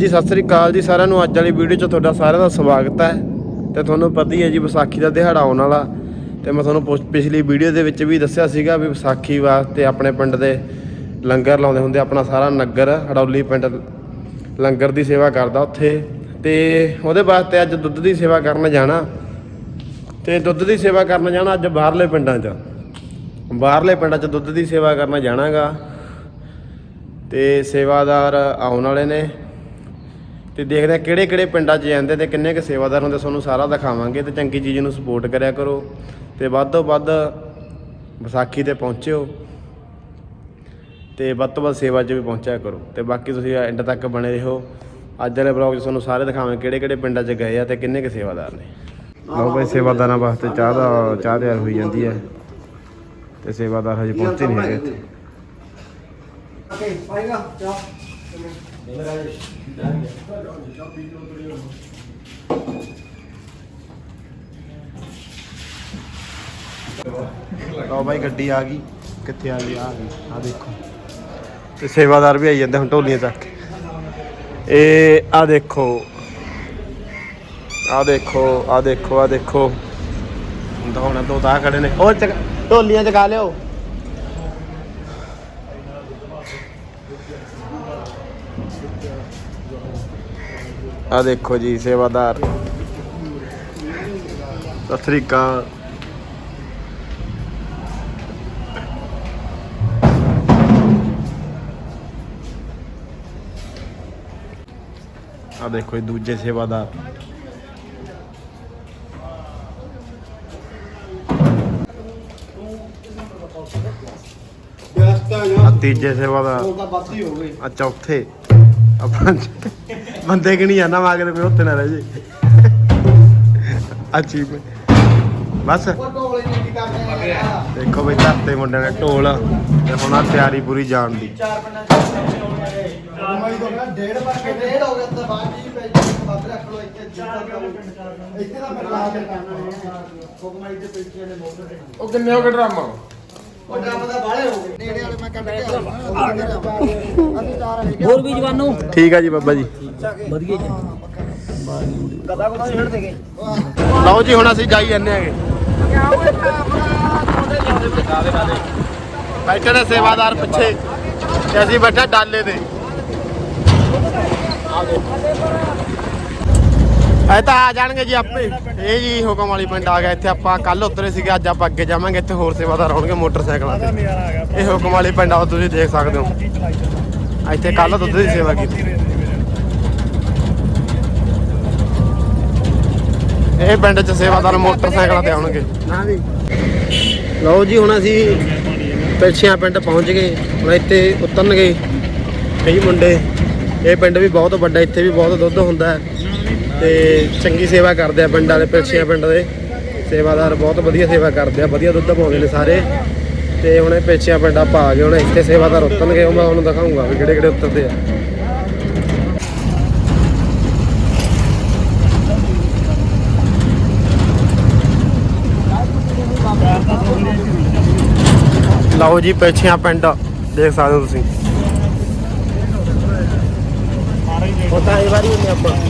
ਜੀ, ਸਤਿ ਸ੍ਰੀ ਅਕਾਲ ਜੀ ਸਾਰਿਆਂ ਨੂੰ। ਅੱਜ ਵਾਲੀ ਵੀਡੀਓ 'ਚ ਤੁਹਾਡਾ ਸਾਰਿਆਂ ਦਾ ਸਵਾਗਤ ਹੈ। ਤੇ ਤੁਹਾਨੂੰ ਪਤਾ ਹੀ ਹੈ ਜੀ, ਵਿਸਾਖੀ ਦਾ ਦਿਹਾੜਾ ਆਉਣ ਵਾਲਾ। ਤੇ ਮੈਂ ਤੁਹਾਨੂੰ ਪੁੱਛ- ਪਿਛਲੀ ਵੀਡੀਓ ਦੇ ਵਿੱਚ ਵੀ ਦੱਸਿਆ ਸੀਗਾ ਵੀ ਵਿਸਾਖੀ ਵਾਸਤੇ ਆਪਣੇ ਪਿੰਡ ਦੇ ਲੰਗਰ ਲਾਉਂਦੇ ਹੁੰਦੇ ਆਪਣਾ ਸਾਰਾ ਨਗਰ, ਹੜੌਲੀ ਪਿੰਡ ਲੰਗਰ ਦੀ ਸੇਵਾ ਕਰਦਾ ਉੱਥੇ। ਤੇ ਉਹਦੇ ਵਾਸਤੇ ਅੱਜ ਦੁੱਧ ਦੀ ਸੇਵਾ ਕਰਨ ਜਾਣਾ। ਤੇ ਦੁੱਧ ਦੀ ਸੇਵਾ ਕਰਨ ਜਾਣਾ ਅੱਜ ਬਾਹਰਲੇ ਪਿੰਡਾਂ 'ਚ। ਬਾਹਰਲੇ ਪਿੰਡਾਂ 'ਚ ਦੁੱਧ ਦੀ ਸੇਵਾ ਕਰਨ ਜਾਣਾਗਾ। ਤੇ ਸੇਵਾਦਾਰ ਆਉਣ ਵਾਲੇ ਨੇ। ਤੇ ਦੇਖਦੇ ਆ ਕਿਹੜੇ ਕਿਹੜੇ ਪਿੰਡਾਂ 'ਚ ਜਾਂਦੇ ਤੇ ਕਿੰਨੇ ਕੁ ਸੇਵਾਦਾਰ ਹੁੰਦੇ ਤੁਹਾਨੂੰ ਸਾਰਾ ਦਿਖਾਵਾਂਗੇ ਤੇ ਚੰਗੀ ਚੀਜ਼ ਨੂੰ ਸਪੋਰਟ ਕਰਿਆ ਕਰੋ। ਤੇ ਵੱਧ ਤੋਂ ਵੱਧ ਵਿਸਾਖੀ ਤੇ ਪਹੁੰਚਿਓ ਤੇ ਵੱਧ ਤੋਂ ਵੱਧ ਸੇਵਾ 'ਚ ਵੀ ਪਹੁੰਚਿਆ ਕਰੋ। ਤੇ ਬਾਕੀ ਤੁਸੀਂ ਐਂਡ ਤੱਕ ਬਣੇ ਰਹੋ। ਅੱਜ ਵਾਲੇ ਬਲੌਗ 'ਚ ਤੁਹਾਨੂੰ ਸਾਰੇ ਦਿਖਾਵਾਂਗੇ ਕਿਹੜੇ ਕਿਹੜੇ ਪਿੰਡਾਂ 'ਚ ਗਏ ਆ ਤੇ ਕਿੰਨੇ ਕੁ ਸੇਵਾਦਾਰ ਨੇ। ਲਓ ਬਈ ਸੇਵਾਦਾਰਾਂ ਵਾਸਤੇ ਚਾਹ ਦਾ ਚਾਹ ਤਿਆਰ ਹੋਈ ਜਾਂਦੀ ਹੈ। ਤੇ ਸੇਵਾਦਾਰ ਹਜੇ ਪਹੁੰਚੇ ਨਹੀਂ ਹੈਗੇ ਇੱਥੇ। ਲਓ ਬਾਈ, ਗੱਡੀ ਆ ਗਈ। ਕਿੱਥੇ ਆ ਗਈ? ਆ ਗਈ। ਆ ਦੇਖੋ। ਤੇ ਸੇਵਾਦਾਰ ਵੀ ਆਈ ਜਾਂਦੇ ਹੁਣ ਢੋਲੀਆਂ ਚੱਕ ਕੇ। ਇਹ ਆ ਦੇਖੋ। ਆ ਦੇਖੋ ਆ ਦੇਖੋ ਆ ਦੇਖੋ। ਹੁਣ ਤਾਂ ਹੁਣ ਦੋ ਤਾਂ ਖੜੇ ਨੇ। ਉਹ ਚਕ ਢੋਲੀਆਂ ਚਕਾ ਲਿਓ। ਆ ਦੇਖੋ ਜੀ ਸੇਵਾਦਾਰ। ਸਤਿ ਸ੍ਰੀ ਅਕਾਲ। ਆ ਦੇਖੋ ਇਹ ਦੂਜੇ ਸੇਵਾਦਾਰ। ਆ ਤੀਜੇ ਸੇਵਾਦਾਰ। ਆ ਚੌਥੇ। ਆ ਪੰਜ ਬੰਦੇ ਕਿ ਨਹੀਂ ਜਾਣਾ ਮਾਗੇ ਤੇ ਕੋਈ ਉੱਥੇ ਨਾ ਰਹਿ ਜੇ ਅੱਛੀ ਬਸ। ਦੇਖੋ ਬਈ ਧਰਤੇ ਮੁੰਡਿਆਂ ਨੇ ਢੋਲ। ਤੇ ਹੁਣ ਆ ਤਿਆਰੀ ਪੂਰੀ ਜਾਣ ਦੀ। ਡੇਢ ਹੋ ਗਿਆ ਤਾਂ ਬਾਅਦ ਜੀ ਪੈ ਜੀ ਬੱਦ ਰੱਖ ਲੋ ਇੱਥੇ ਇੱਥੇ ਦਾ ਫਿਰ ਲਾ ਕੇ ਕੋਕਮਾਈ ਦੇ ਪਿੱਛੇ ਨੇ ਮੋਟਰ ਉਹ ਕਿੰਨੇ ਹੋ ਗਏ ਡਰਾਮਾ? ਉਹ ਡਰਮ ਦਾ ਬਾਲੇ ਹੋ ਗਏ। ਨੇੜੇ ਵਾਲੇ ਮੈਂ ਕੱਢ ਕੇ ਆਉਂਦਾ। ਅਸੀਂ ਚਾਰ ਵਾਲੇ ਹੋਰ ਵੀ ਜਵਾਨੋ? ਠੀਕ ਆ ਜੀ ਬਾਬਾ ਜੀ। ਵਧੀਆ ਜੀ। ਕਦਾ ਕਦਾ ਛੱਡ ਦੇਗੇ ਲਓ ਜੀ ਹੁਣ ਅਸੀਂ ਜਾਈ ਜਾਂਦੇ ਆਂਗੇ ਬੈਠੇ ਨੇ ਸੇਵਾਦਾਰ ਪਿੱਛੇ। ਤੇ ਅਸੀਂ ਬੈਠੇ ਡਾਲੇ ਤੇ। ਇਹ ਤਾਂ ਆ ਜਾਣਗੇ ਜੀ ਆਪੇ। ਇਹ ਜੀ ਹੁਕਮ ਵਾਲੀ ਪਿੰਡ ਆ ਗਿਆ। ਇੱਥੇ ਆਪਾਂ ਕੱਲ ਉਤਰੇ ਸੀਗੇ, ਅੱਜ ਆਪਾਂ ਅੱਗੇ ਜਾਵਾਂਗੇ। ਇੱਥੇ ਹੋਰ ਸੇਵਾਦਾਰ ਹੋਣਗੇ ਮੋਟਰਸਾਈਕਲਾਂ ਤੇ। ਇਹ ਹੁਕਮ ਵਾਲੀ ਪਿੰਡ ਆ ਤੁਸੀਂ ਦੇਖ ਸਕਦੇ ਹੋ। ਇੱਥੇ ਕੱਲ ਦੁੱਧ ਦੀ ਸੇਵਾ ਕੀਤੀ। ਇਹ ਪਿੰਡ 'ਚ ਸੇਵਾਦਾਰ ਮੋਟਰਸਾਈਕਲਾਂ ਤੇ ਆਉਣਗੇ। ਲਓ ਜੀ, ਹੁਣ ਅਸੀਂ ਪਿਲਛੀਆਂ ਪਿੰਡ ਪਹੁੰਚ ਗਏ। ਹੁਣ ਇੱਥੇ ਉਤਰਨਗੇ ਕਈ ਮੁੰਡੇ। ਇਹ ਪਿੰਡ ਵੀ ਬਹੁਤ ਵੱਡਾ, ਇੱਥੇ ਵੀ ਬਹੁਤ ਦੁੱਧ ਹੁੰਦਾ ਹੈ। ਤੇ ਚੰਗੀ ਸੇਵਾ ਕਰਦੇ ਆ ਪਿੰਡ ਵਾਲੇ ਪਿਲਛੀਆਂ ਪਿੰਡ ਦੇ। ਸੇਵਾਦਾਰ ਬਹੁਤ ਵਧੀਆ ਸੇਵਾ ਕਰਦੇ ਆ, ਵਧੀਆ ਦੁੱਧ ਪਾਉਂਦੇ ਨੇ ਸਾਰੇ। ਤੇ ਹੁਣ ਇਹ ਪਿਲਛੀਆਂ ਪਿੰਡ ਆਪਾਂ ਆ ਗਏ ਹੁਣ ਇੱਥੇ ਸੇਵਾਦਾਰ ਉਤਰਨਗੇ, ਉਹ ਮੈਂ ਤੁਹਾਨੂੰ ਦਿਖਾਉਂਗਾ ਵੀ ਕਿਹੜੇ ਕਿਹੜੇ ਉਤਰਦੇ ਆ। ਲਓ ਜੀ ਪਿਲਛੀਆਂ ਪਿੰਡ, ਦੇਖ ਸਕਦੇ ਹੋ ਤੁਸੀਂ। ਉਹ ਤਾਂ ਇਹ ਵਾਰੀ ਹੁੰਦੇ ਆਪਾਂ।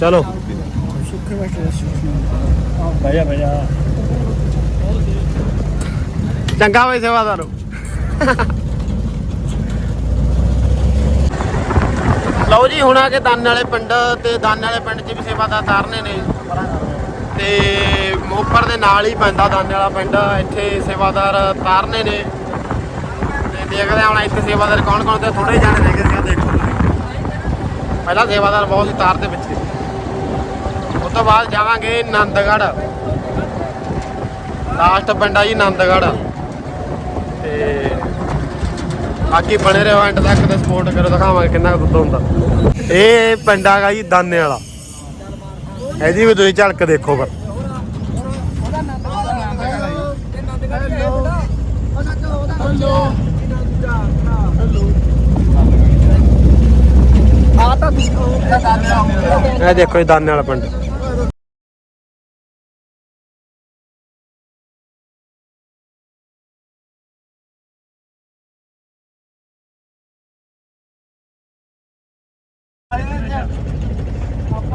ਚਲੋ। ਭਾਇਆ ਭਾਇਆ ਚੰਗਾ ਵੇ ਸੇਵਾਦਾਰੋ ਲਓ ਜੀ, ਹੁਣ ਆ ਕੇ ਦਾਨੇ ਵਾਲੇ ਪਿੰਡ ਤੇ ਦਾਨੇ ਵਾਲੇ ਪਿੰਡ 'ਚ ਵੀ ਸੇਵਾਦਾਰ ਤਾਰਨੇ ਨੇ। ਤੇ ਮੋਪਰ ਦੇ ਨਾਲ ਹੀ ਪੈਂਦਾ ਦਾਨੇ ਵਾਲਾ ਪਿੰਡ, ਇੱਥੇ ਸੇਵਾਦਾਰ ਤਾਰਨੇ ਨੇ। ਤੇ ਦੇਖਦੇ ਹਾਂ ਹੁਣ ਇੱਥੇ ਸੇਵਾਦਾਰ ਕੌਣ ਕੌਣ ਤੇ ਥੋੜੇ ਜਾਣੇ ਨੇ ਕਿ ਦੇਖੋ। ਪਹਿਲਾਂ ਸੇਵਾਦਾਰ ਬਹੁਤ ਸੀ ਤਾਰ ਦੇ ਪਿੱਛੇ। ਤੋਂ ਬਾਅਦ ਜਾਵਾਂਗੇ ਨੰਦਗੜ੍ਹ। ਲਾਸਟ ਪਿੰਡ ਆ ਜੀ ਨੰਦਗੜ੍ਹ। ਤੇ ਬਾਕੀ ਬਣੇ ਰਹੋ ਐਂਡ ਤੱਕ ਤੇ ਸਪੋਰਟ ਕਰੋ, ਦਿਖਾਵਾਂਗੇ ਕਿੰਨਾ ਕੁ ਦੁੱਧ ਹੁੰਦਾ। ਇਹ ਪਿੰਡ ਆਗਾ ਜੀ ਦਾਨੇ ਵਾਲਾ। ਇਹਦੀ ਵੀ ਤੁਸੀਂ ਝਲਕ ਦੇਖੋ ਫਿਰ। ਇਹ ਦੇਖੋ ਜੀ ਦਾਨੇ ਵਾਲਾ ਪਿੰਡ।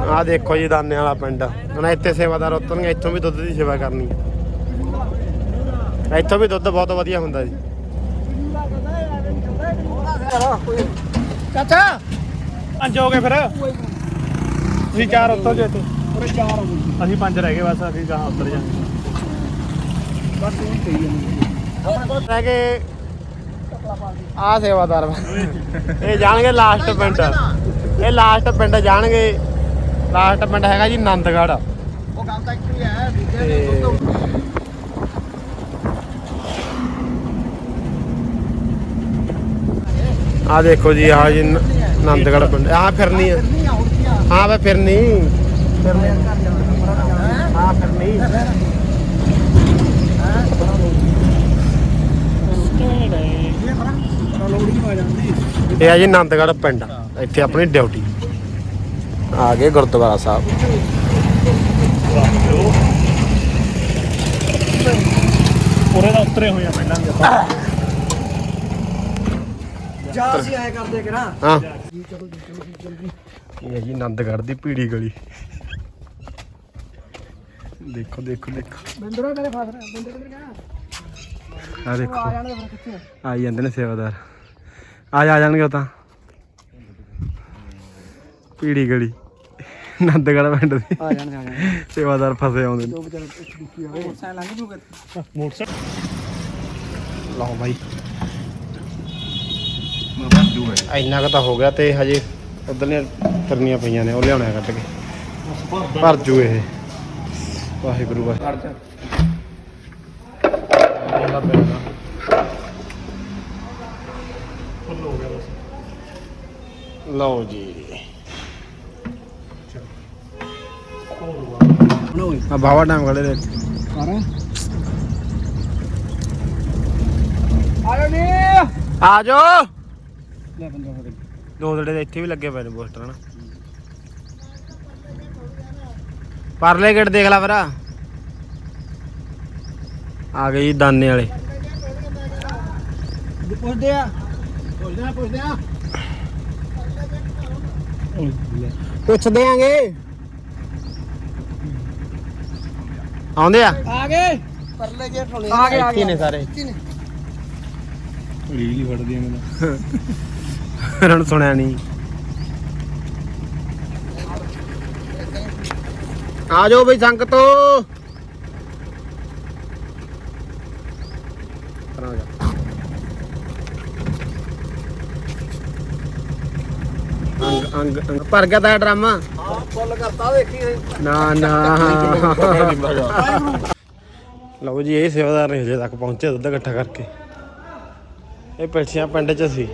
ਆ ਦੇਖੋ ਜੀ ਦਾਨੇ ਵਾਲਾ ਪਿੰਡ। ਹੁਣ ਇੱਥੇ ਸੇਵਾਦਾਰ ਉਤਰਨਗੇ ਇੱਥੋਂ ਵੀ ਦੁੱਧ ਦੀ ਸੇਵਾ ਕਰਨੀ ਹੈ। ਇੱਥੋਂ ਵੀ ਦੁੱਧ ਬਹੁਤ ਵਧੀਆ ਹੁੰਦਾ ਜੀ। ਚਾਚਾ! ਪੰਜ ਹੋ ਗਏ ਫਿਰ। ਤੁਸੀਂ ਚਾਰ ਉੱਤਰ ਜੇ ਤੇ ਅਸੀਂ ਪੰਜ ਰਹਿ ਗਏ ਬਸ ਅਸੀਂ ਗਾਂ ਉੱਤਰ ਰਹਿ ਗਏ ਆ ਸੇਵਾਦਾਰ। ਇਹ ਜਾਣਗੇ ਲਾਸਟ ਪਿੰਡ। ਇਹ ਲਾਸਟ ਪਿੰਡ ਜਾਣਗੇ। ਲਾਸਟ ਪਿੰਡ ਹੈਗਾ ਜੀ ਨੰਦਗੜ੍ਹ। ਉਹ ਗੱਲ ਤਾਂ ਇੱਕ ਹੀ ਹੈ ਦੂਜੇ ਨੇ ਦੁੱਧ ਆ ਦੇਖੋ ਜੀ ਆ ਜੀ ਨ- ਨੰਦਗੜ੍ਹ ਪਿੰਡ। ਆ। ਫਿਰਨੀ ਆ ਨਹੀਂ ਆਉਂਦੀ ਆ? ਹਾਂ ਵੇ ਫਿਰਨੀ। ਫਿਰਨੀ ਹਾਂ? ਫਿਰਨੀ ਇਹ ਆ ਜੀ ਨੰਦਗੜ੍ਹ ਪਿੰਡ। ਇੱਥੇ ਆਪਣੀ ਡਿਊਟੀ। ਆ ਗਏ ਗੁਰਦੁਆਰਾ ਸਾਹਿਬ। ਪੂਰੇ ਦਾ ਉਤਰੇ ਹੋਏ ਆ ਪਹਿਲਾਂ ਦੇ ਆਪਾਂ। ਜਾ ਅਸੀਂ ਆਏ ਕਰਦੇ ਕਿ ਨਾ ਹਾਂ। ਇਹ ਹੈ ਜੀ ਨੰਦਗੜ੍ਹ ਦੀ ਪੀੜੀ ਗਲੀ। ਦੇਖੋ ਦੇਖੋ ਦੇਖੋ। ਬਿੰਦਰਾ ਕਦੇ ਫਸ ਰਿਹਾ? ਬਿੰਦਰ ਕਿੱਧਰ ਗਿਆ? ਆ ਦੇਖੋ। ਆ ਜਾਣਾ ਫਿਰ ਕਿੱਥੇ? ਆਈ ਜਾਂਦੇ ਨੇ ਸੇਵਾਦਾਰ। ਆ ਜਾ ਆ ਜਾਣਗੇ ਉਹ ਤਾਂ। ਪੀੜੀ ਗਲੀ। ਨੰਦਗੜ੍ਹ ਪਿੰਡ ਦੀ। ਆ ਜਾਣ ਜਾ ਜਾਣ। ਸੇਵਾਦਾਰ ਫਸੇ ਆਉਂਦੇ ਨੇ। ਸਾਂ ਲੰਘ ਜੂਗੇ ਮੋਟਰਸਾਈਕਲ ਲਓ ਬਾਈ। ਇੰਨਾ ਕੁ ਤਾਂ ਹੋ ਗਿਆ ਤੇ ਹਜੇ ਉਧਰਲੀਆਂ ਫਿਰਨੀਆਂ ਪਈਆਂ ਨੇ ਉਹ ਲਿਆਉਣਾ ਕੱਢ ਕੇ। ਭਰ ਜੂ ਇਹ। ਵਾਹਿਗੁਰੂ ਵਾਹਿਗੁਰੂ। ਲਓ ਜੀ। ਆ ਬਾਵਾ ਟਾਈਮ ਖੜੇ ਰਹੇ ਕਰ। ਆ ਜਾ ਨੀ ਆ ਜਾਓ। ਲੈ ਬੰਦਾ ਹੋ ਦੋ ਦੜੇ ਦੇ ਇੱਥੇ ਵੀ ਲੱਗੇ ਪਏ ਨੇ ਪੋਸਟਰ ਹਨ? ਪਰਲੇ ਗੇਟ ਦੇਖ ਲੈ ਭਰਾ ਆ ਗਏ ਜੀ ਦਾਨੇ ਵਾਲੇ। ਪੁੱਛਦੇ ਆ। ਪੁੱਛਦੇ ਆ ਪੁੱਛਦੇ ਆ। ਪੁੱਛਦੇ ਆਂਗੇ। ਆਉਂਦੇ ਆ? ਆ ਗਏ। ਪਰਲੇ ਗੇਟ ਹੋਣੇ। ਆ ਗਏ ਆ ਗਏ ਨੇ ਸਾਰੇ। ਰੀਲ ਹੀ ਫੜਦੀ ਆ ਮੈਨੂੰ। ਨੂੰ ਸੁਣਿਆ ਨਹੀਂ ਆ ਜਾਓ ਬਈ ਸੰਗਤੋ। ਜਾ। ਅੰਗ ਅੰਗ ਭਰ ਗਿਆ ਤਾਂ ਡਰਾਮਾ। ਹਾਂ ਫੁੱਲ ਕਰਤਾ ਦੇਖੀ ਨਾ ਨਾ। ਲਓ ਜੀ, ਇਹ ਸੇਵਾਦਾਰ ਨੇ ਹਜੇ ਤੱਕ ਪਹੁੰਚੇ ਦੁੱਧ ਇਕੱਠਾ ਕਰਕੇ। ਇਹ ਪਿੱਛੇ ਪਿੰਡ ਚ ਸੀ।